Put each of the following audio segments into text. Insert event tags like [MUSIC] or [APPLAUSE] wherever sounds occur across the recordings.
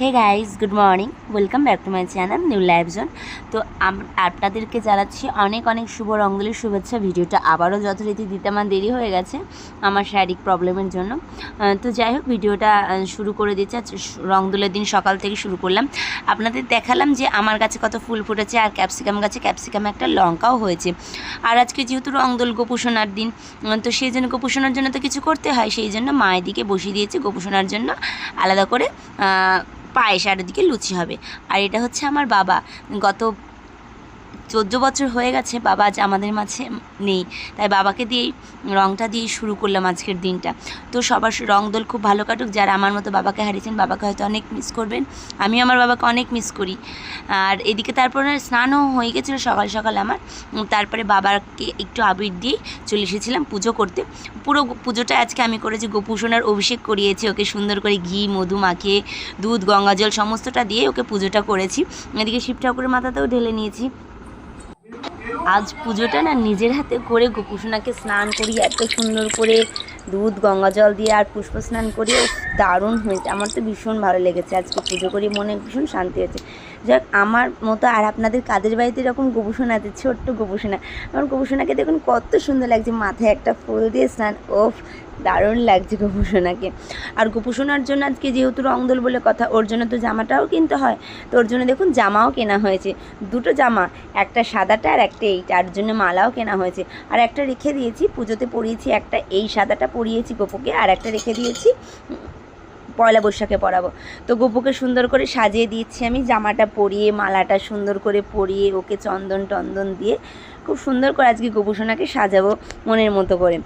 Hey guys good morning welcome back to my channel new live zone তো আপনাদেরকে জানাচ্ছি অনেক অনেক শুভ রঙ্গলের শুভেচ্ছা। ভিডিওটা আবারও যথারীতি দিতে আমার দেরি হয়ে গেছে আমার শারীরিক প্রবলেমের জন্য। তো যাই হোক, ভিডিওটা শুরু করে দিচ্ছে। রংদোলের দিন সকাল থেকে শুরু করলাম। আপনাদের দেখালাম যে আমার গাছে কত ফুল ফুটেছে আর ক্যাপসিকাম গাছে ক্যাপসিকামে একটা লঙ্কাও হয়েছে। আর আজকে যেহেতু রংদোল গোপুষণার দিন তো সেই জন্য গোপুষণার জন্য তো কিছু করতে হয়। সেই জন্য মায়ের দিকে বসিয়ে দিয়েছে গোপুষণার জন্য আলাদা করে পায়েস আর ওদিকে লুচি হবে। আর এটা হচ্ছে আমার বাবা। গত চোদ্দ বছর হয়ে গেছে, বাবা আজ আমাদের মাঝে নেই। তাই বাবাকে দিয়েই রংটা দিয়েই শুরু করলাম আজকের দিনটা। তো সবার রং দোল খুব ভালো কাটুক, যারা আমার মতো বাবাকে হারিয়েছেন, বাবাকে হয়তো অনেক মিস করবেন। আমি আমার বাবাকে অনেক মিস করি। আর এদিকে তারপরে স্নানও হয়ে গেছিল সকাল সকাল আমার। তারপরে বাবাকে একটু আবির দিয়ে চলে এসেছিলাম পুজো করতে। পুরো পুজোটা আজকে আমি করেছি গোপুষণার অভিষেক করিয়েছি, ওকে সুন্দর করে ঘি, মধু মাখিয়ে, দুধ, গঙ্গা জল, সমস্তটা দিয়ে ওকে পুজোটা করেছি। এদিকে শিব ঠাকুরের মাথাতেও ঢেলে নিয়েছি। আজ পুজোটা না নিজের হাতে করে গোপুসোনাকে স্নান করি এত সুন্দর করে দুধ, গঙ্গা জল দিয়ে আর পুষ্প স্নান করি দারুণ হয়েছে। আমার তো ভীষণ ভালো লেগেছে। আজকে পুজো করি মনে ভীষণ শান্তি হয়েছে। যাক, আমার মতো আর আপনাদের কাদের বাড়িতে এরকম গোপুসোনা আছে? ছোট্ট গোপুসোনা। আমার গোপুসোনাকে দেখুন কত সুন্দর লাগছে। মাথায় একটা ফুল দিয়ে স্নান। ওফ, দারুণ লাগছে গোপুসোনাকে। আর গোপুসোনার জন্য আজকে যেহেতু রংদোল বলে কথা, ওর জন্য তো জামাটাও কিনতে হয়। তো ওর জন্য দেখুন জামাও কেনা হয়েছে। দুটো জামা, একটা সাদাটা আর একটা এইটা। আর জন্য মালাও কেনা হয়েছে। আর একটা রেখে দিয়েছি, পুজোতে পরিয়েছি একটা। এই সাদাটা পরিয়েছি গোপুকে, আর একটা রেখে দিয়েছি পয়লা বৈশাখে পরাবো। তো গোপুকে সুন্দর করে সাজিয়ে দিয়েছি আমি, জামাটা পরিয়ে, মালাটা সুন্দর করে পরিয়ে, ওকে চন্দন টন্দন দিয়ে খুব সুন্দর করে আজকে গোপুসোনাকে সাজাবো মনের মতো করে।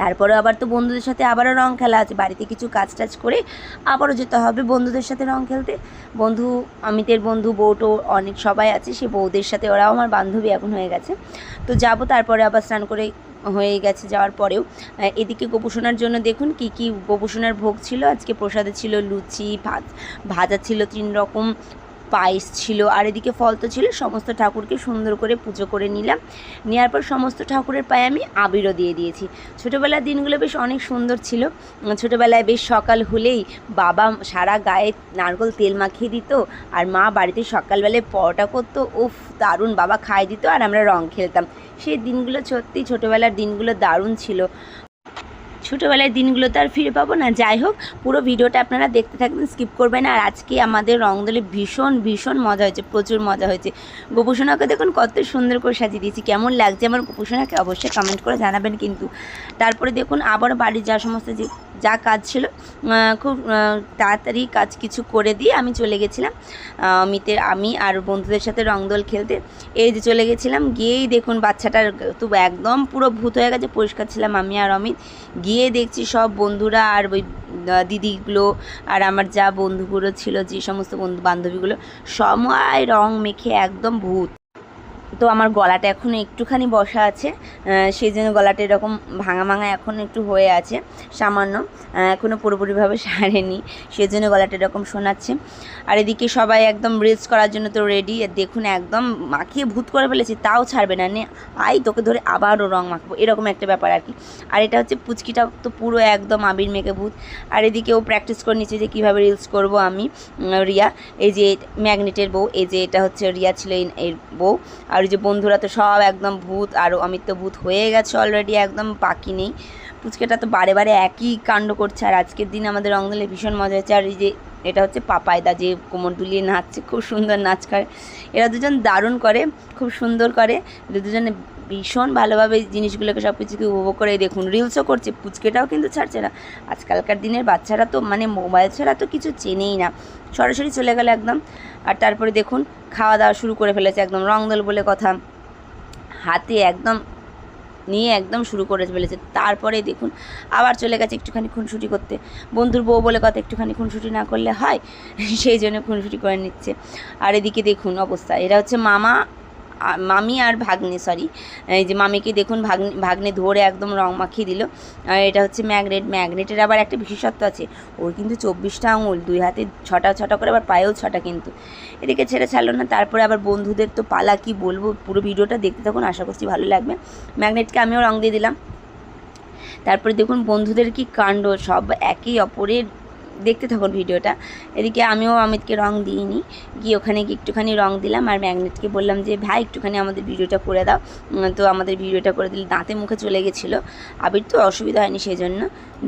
তারপরে আবার তো বন্ধুদের সাথে আবারও রং খেলা আছে, বাড়িতে কিছু কাজ টাজ করে আবারও যেতে হবে বন্ধুদের সাথে রং খেলতে। বন্ধু অমিতের বন্ধু বউটো অনেক সবাই আছে, সে বউদের সাথে, ওরাও আমার বান্ধবী এখন হয়ে গেছে। তো যাব, তারপরে আবার স্নান করে হয়ে গেছে যাওয়ার পরেও। এদিকে গোপুসোনার জন্য দেখুন কি কি গোপুসোনার ভোগ ছিল। আজকে প্রসাদে ছিল লুচি ভাজা ছিল তিন রকম পায়েস ছিল আর এদিকে ফল তো ছিল, সমস্ত ঠাকুরকে সুন্দর করে পুজো করে নিলাম। নেওয়ার পর সমস্ত ঠাকুরের পায়ে আমি আবিরও দিয়ে দিয়েছি। ছোটোবেলার দিনগুলো বেশ অনেক সুন্দর ছিল। ছোটোবেলায় বেশ সকাল হলেই বাবা সারা গায়ে নারকোল তেল মাখিয়ে দিত আর মা বাড়িতে সকালবেলায় পরোটা করতো। উফ, দারুণ বাবা খাইয়ে দিত আর আমরা রং খেলতাম। সেই দিনগুলো সত্যি ছোটোবেলার দিনগুলো দারুণ ছিল। ছোটোবেলার দিনগুলো তো আর ফিরে পাবো না। যাই হোক, পুরো ভিডিওটা আপনারা দেখতে থাকবেন স্কিপ করবেন আর আজকে আমাদের রংদোলে ভীষণ ভীষণ মজা হয়েছে, প্রচুর মজা হয়েছে। গোপুসোনাকে দেখুন কত সুন্দর করে সাজিয়ে দিয়েছি, কেমন লাগছে আমার গোপুসোনাকে অবশ্যই কমেন্ট করে জানাবেন কিন্তু। তারপরে দেখুন আবার বাড়ির যা সমস্ত যে যা কাজ ছিল খুব তাড়াতাড়ি কাজ কিছু করে দিয়ে আমি চলে গেছিলাম। অমিতের, আমি আর বন্ধুদের সাথে রংদোল খেলতে। এই যে চলে গেছিলাম, গিয়েই দেখুন বাচ্চাটার তো একদম পুরো ভূত হয়ে গেছে, পরিষ্কার ছিলাম আমি আর অমিত। গিয়ে দেখছি সব বন্ধুরা আর ওই দিদিগুলো আর আমার যা বন্ধুগুলো ছিল, যে সমস্ত বন্ধু বান্ধবীগুলো সময় রং মেখে একদম ভূত। তো আমার গলাটা এখন একটুখানি বসা আছে সেই জন্য গলাটা এরকম ভাঙা ভাঙা এখন একটু হয়ে আছে, সামান্য এখনও পুরোপুরিভাবে [LAUGHS] সারেনি, সেই জন্য গলাটা এরকম শোনাচ্ছে। আর এদিকে সবাই একদম রিলস করার জন্য তো রেডি দেখুন একদম মাখিয়ে ভূত করে ফেলেছি, তাও ছাড়বে না, নে, আই, তোকে ধরে আবারও রং মাখবো, এরকম একটা ব্যাপার আর কি। আর এটা হচ্ছে পুচকিটা তো পুরো একদম আবির মেঘে ভূত। আর এদিকে ও প্র্যাকটিস করে নিচ্ছে যে কীভাবে রিলস করব আমি রিয়া, এই যে ম্যাগনেটের বউ, এই যে এটা হচ্ছে রিয়া ছিল এর বউ। আর যে বন্ধুরা তো সব একদম ভূত, আর অমিত তো ভূত হয়ে গেছে অলরেডি একদম বাকি নেই। পুচকেটা তো বারে বারে একই কাণ্ড করছে, আর আজকের দিন আমাদের রংদলে ভীষণ মজা হয়েছে। আর এই যে এটা হচ্ছে পাপায়দা, যে কোমর দুলিয়ে নাচছে, খুব সুন্দর নাচ করে। এরা দুজন দারুণ করে, খুব সুন্দর করে। দুজনে ভীষণ ভালোভাবে জিনিসগুলোকে সব কিছুকে উপভোগ করে। দেখুন রিলসও করছে, পুচকেটাও কিন্তু ছাড়ছে না। আজকালকার দিনের বাচ্চারা তো মানে মোবাইল ছাড়া তো কিছু চেনেই না। সরাসরি চলে গেল একদম। আর তারপরে দেখুন খাওয়া দাওয়া শুরু করে ফেলেছে একদম। রংদল বলে কথা হাতে একদম, নিয়ে একদম শুরু করে ফেলেছে। তারপরে দেখুন, আবার চলে গেছে একটুখানি খুনসুটি করতে। বন্ধুর বউ বলে কথা, একটুখানি খুনসুটি না করলে হয়? সেই জন্য খুনসুটি করে নিচ্ছে। আর এদিকে দেখুন অবস্থা, এরা হচ্ছে মামা মামি আর ভাগ্নে সরি এই যে মামিকে দেখুন, ভাগ্নে ভাগ্নে ধরে একদম রং মাখিয়ে দিল। এটা হচ্ছে ম্যাগনেট। ম্যাগনেটের আবার একটা বিশেষত্ব আছে। ওর কিন্তু চব্বিশটা আঙুল, দুই হাতে ছটা ছটা করে, আবার পায়েও ছটা কিন্তু। এদিকে ছেড়ে ছাড়লো না, তারপরে আবার বন্ধুদের তো পালা, কি বলব? পুরো ভিডিওটা দেখতে থাকুন, আশা করছি ভালো লাগবে। ম্যাগনেটকে আমিও রং দিয়ে দিলাম। তারপরে দেখুন, বন্ধুদের কি কাণ্ড, সব একে অপরের দেখতে থাকুন ভিডিওটা। এদিকে আমিও অমিতকে রং দিইনি। গিয়ে ওখানে গিয়ে একটুখানি রং দিলাম আর ম্যাগনেটকে বললাম যে, ভাই, একটুখানি আমাদের ভিডিওটা করে দাও। তো আমাদের ভিডিওটা করে দিলে। দাঁতে মুখে চলে গেছিল। আবির তো অসুবিধা হয়নি সেই জন্য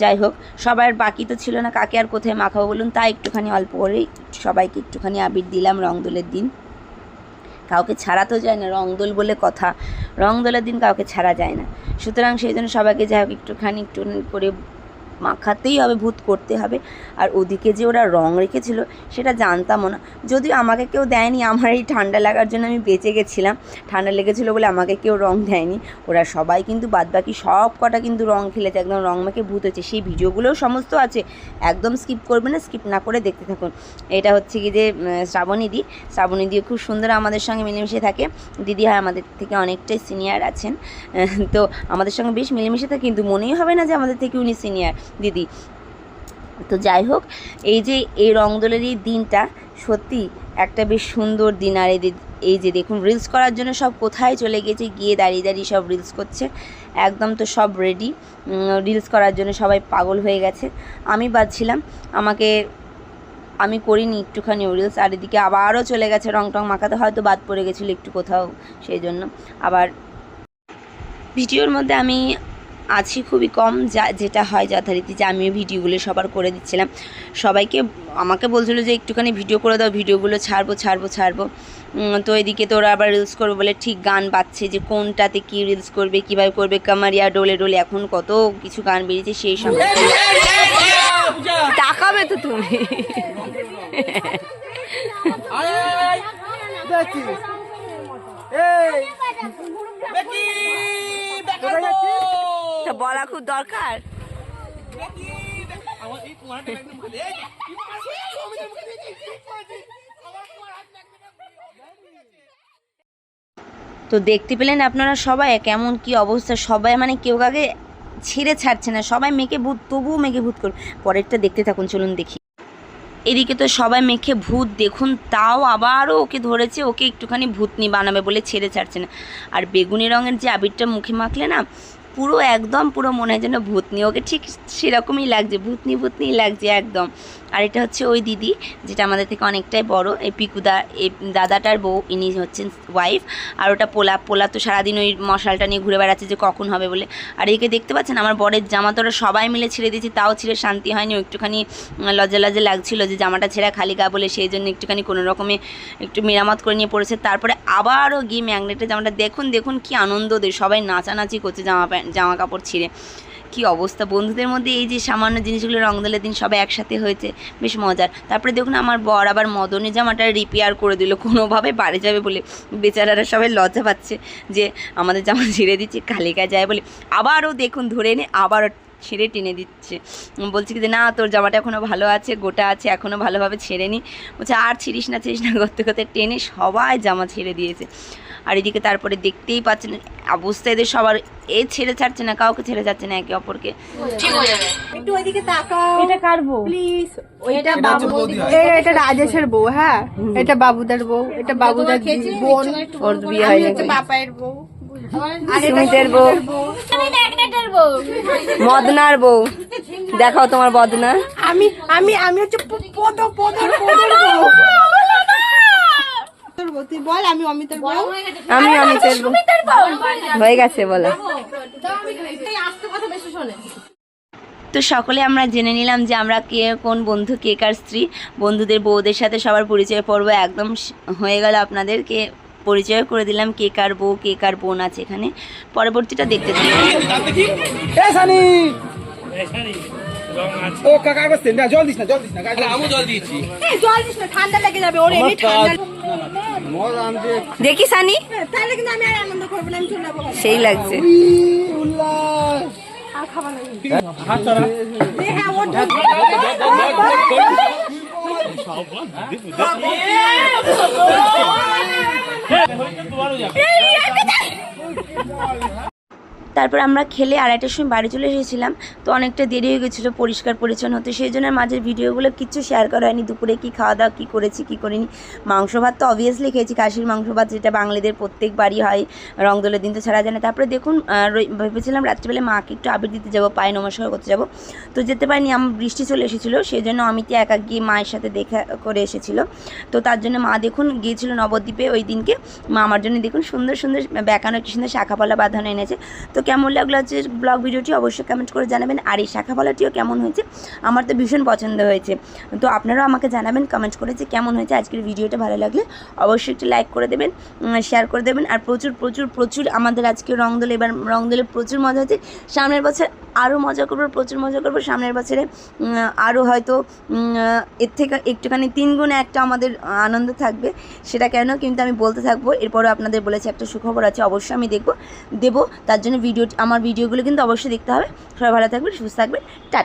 যাই হোক, সবার বাকি তো ছিল না, কাকে আর কোথায় মাখাবো বলুন? তাই একটুখানি অল্প করেই সবাইকে একটুখানি আবির দিলাম রং দোলের দিন। কাউকে ছাড়া তো যায় না রংদোল বলে কথা। রংদোলের দিন কাউকে ছাড়া যায় না। সুতরাং সেই জন্য সবাইকে যাই হোক একটুখানি একটু করে মাখাতেই হবে, ভূত করতে হবে। আর ওদিকে যে ওরা রং রেখেছিল, সেটা জানতামও না। যদিও আমাকে কেউ দেয়নি, আমার এই ঠান্ডা লাগার জন্য আমি বেঁচে গেছিলাম। ঠান্ডা লেগেছিলো বলে আমাকে কেউ রং দেয়নি। ওরা সবাই কিন্তু বাদবাকি সব কটা কিন্তু রং খেলেছে, একদম রং মেখে ভূত হয়েছে। সেই ভিডিওগুলোও সমস্ত আছে। একদম স্কিপ করবে না স্কিপ না করে দেখতে থাকুন। এটা হচ্ছে কি যে শ্রাবণী দি শ্রাবণী দিয়ে খুব সুন্দর আমাদের সঙ্গে মিলেমিশে থাকে। দিদি হয় আমাদের থেকে অনেকটাই সিনিয়র আছেন। [LAUGHS] তো আমাদের সঙ্গে বেশ মিলেমিশে থাকে, কিন্তু মনেই হবে না যে আমাদের থেকে উনি সিনিয়র দিদি। তো যাই হোক, এই যে এই রংদোলের এই দিনটা, সত্যি একটা বেশ সুন্দর দিন। আর এই যে- দেখুন রিলস করার জন্য সব কোথায় চলে গেছে, গিয়ে দাঁড়িয়ে দাঁড়িয়ে সব রিলস করছে। একদম তো সব রেডি রিলস করার জন্য সবাই পাগল হয়ে গেছে। আমি বাজছিলাম আমাকে, আমি করিনি একটুখানি রিলস আর এদিকে আবারও চলে গেছে রং টং মাখাতে। হয়তো বাদ পড়ে গেছিল একটু কোথাও, সেই জন্য। আবার, ভিডিওর মধ্যে আমি আছি খুবই কম যা যেটা হয় যথারীতি যে আমিও ভিডিওগুলো সবার করে দিচ্ছিলাম সবাইকে আমাকে বলছিল যে একটুখানি ভিডিও করে দাও ভিডিওগুলো ছাড়বো ছাড়বো ছাড়বো তো এদিকে তোরা আবার রিলস করবে বলে ঠিক গান বাজছে যে কোনটাতে কি রিলস করবে কীভাবে করবে কামারিয়া ডোলে ডোলে এখন কত কিছু গান বেরিয়েছে সেই তাকাবে তো তুমি এই? তা বলা খুব দরকার। তো দেখতে পেলেন আপনারা সবাই কেমন কি অবস্থা? সবাই মানে কেউ কাকে ছেড়ে ছাড়ছে না। সবাই মেকে ভূত, তবুও মেকে ভূত করুন। পরেরটা দেখতে থাকুন, চলুন দেখি। এদিকে তো সবাই মেখে ভূত দেখুন, তাও আবারও ওকে ধরেছে, ওকে একটুখানি ভূতনি বানাবে বলে ছেড়ে ছাড়ছে না। আর বেগুনি রঙের যে আবিরটা মুখে মাখলে না পুরো একদম পুরো মনে হয় যেন ভূতনি। ওকে ঠিক সেরকমই লাগছে, ভূতনি ভূতনি লাগছে একদম। আর এটা হচ্ছে ওই দিদি, যেটা আমাদের থেকে অনেকটাই বড়। এই পিকুদা, এই দাদাটার বউ, ইনি হচ্ছেন ওয়াইফ আর ওটা পোলা পোলা তো সারাদিন ওই মশালটা নিয়ে ঘুরে বেড়াচ্ছে যে কখন হবে বলে। আর একে দেখতে পাচ্ছেন, আমার বরের জামা তো সবাই মিলে ছেড়ে দিয়েছি, তাও ছিঁড়ে শান্তি হয়নি। একটুখানি লজ্জা লজ্জা লাগছিল যে জামাটা ছেঁড়া খালি গা বলে সেই জন্য একটুখানি কোনো রকমে একটু মেরামত করে নিয়ে পড়েছে। তারপরে আবারও গিয়ে ম্যাগনেটের জামাটা দেখুন দেখুন কি আনন্দ দেয়। সবাই নাচানাচি করছে জামা প্যান্ট। জামা কাপড় ছিঁড়ে। কি অবস্থা? বন্ধুদের মধ্যে এই যে সামান্য জিনিসগুলো রং দোলের দিন সবাই একসাথে হয়েছে, বেশ মজার। তারপরে দেখুন, আমার বর আবার মদনের জামাটা রিপেয়ার করে দিল, কোনোভাবে বাড়ি যাবে বলে। বেচারারা সবাই লজ্জা পাচ্ছে যে আমাদের জামা [LAUGHS] ছিঁড়ে দিচ্ছে কালিকা যায় বলে। আবারও দেখুন, ধরে এনে আবারও ছেড়ে টেনে দিচ্ছে। বলছি কি যে, না, তোর জামাটা এখনও ভালো আছে, গোটা আছে এখনও ভালোভাবে ছেড়ে নি বলছে, আর ছিঁড়িস না, ছিড়িস না। করতে করতে টেনে সবাই জামা ছেড়ে দিয়েছে। আর এদিকে তারপরে দেখতেই পাচ্ছেন অবস্থা এদের সবার এ ছেড়ে ছাড়ছে না কাউকে ছেড়ে যাচ্ছে না একে অপরকে। ঠিক হয়ে যাবে। একটু ওইদিকে তাকাও। এটা কার বউ? প্লিজ ওইটা বাবু এই এটা রাজেশের বউ হ্যাঁ? এটা বাবুদার বউ এটা বাবুদার বোন। ওর বিয়ে হয়ে গেছে। বাপায়ের বউ। সুমিতের বউ। মদনার বউ। দেখাও তোমার বদনা আমি আমি আমি হচ্ছে পদ বল আমি অমিতের বউ। আমি অমিতের বউ। হয়ে গেছে বলো। তো সকলে আমরা জেনে নিলাম যে আমরা কে কোন বন্ধু কে কার স্ত্রী। বন্ধুদের বউদের সাথে সবার পরিচয় পর্ব একদম হয়ে গেল আপনাদেরকে। পরিচয় করে দিলাম কে কার বউ কে কার বোন আছে এখানে। পরবর্তীটা দেখতে ও কাকা জল দিস না জল দিস না আমু জল দিস না। ঠান্ডা লেগে যাবে ওর এমনি ঠান্ডা দেখি সানি হ্যাঁ। সেই লাগছে তারপর আমরা খেলে আড়াইটার সময় বাড়ি চলে এসেছিলাম, তো অনেকটা দেরি হয়ে গেছিল, পরিষ্কার পরিচ্ছন্ন হতে। সেই জন্য মাঝের ভিডিওগুলো কিচ্ছু শেয়ার করা হয়নি। দুপুরে কী খাওয়া দাওয়া, কী করেছি, কী করিনি। মাংস ভাত তো অবভিয়াসলি খেয়েছি, কাশির মাংস ভাত যেটা বাঙালিদের প্রত্যেক বাড়ি হয়, রংদোলের দিন তো ছাড়া যায় না। তারপরে দেখুন ভেবেছিলাম রাত্রিবেলা মাকে একটু আবির দিতে যাব, পায়ে নমস্কার করতে যাব। তো যেতে পারিনি, আমার বৃষ্টি চলে এসেছিল, সেই জন্য অমিতে একা গিয়ে মায়ের সাথে দেখা করে এসেছিল। তো তার জন্য মা দেখুন গিয়েছিল নবদ্বীপে ওই দিনকে। মা আমার জন্য দেখুন সুন্দর সুন্দর বেকানো কি সুন্দর শাখাপালা বাঁধানো এনেছে। তো কেমন লাগল হচ্ছে ব্লগ ভিডিওটি অবশ্যই কমেন্ট করে জানাবেন। আর এই শাখাপালাটিও কেমন হয়েছে? আমার তো ভীষণ পছন্দ হয়েছে। তো আপনারাও আমাকে জানাবেন কমেন্ট করে যে কেমন হয়েছে আজকের ভিডিওটা ভালো লাগলে। অবশ্যই একটু লাইক করে দেবেন শেয়ার করে দেবেন। আর প্রচুর প্রচুর প্রচুর আমাদের আজকে রংদোল, এবার রংদোলে প্রচুর মজা হচ্ছে। সামনের বছর আরও মজা করব, প্রচুর মজা করব। সামনের বছরে আরও হয়তো এর থেকে একটুখানি তিন গুণে একটা আমাদের আনন্দ থাকবে, সেটা কেন? কিন্তু আমি বলতে থাকব। এরপরও আপনাদের বলেছি একটা সুখবর আছে, অবশ্যই আমি দেখব, দেবো। তার জন্য ভিডিও আমার ভিডিওগুলো কিন্তু অবশ্যই দেখতে হবে। সবাই ভালো থাকবেন সুস্থ থাকবেন। টাটা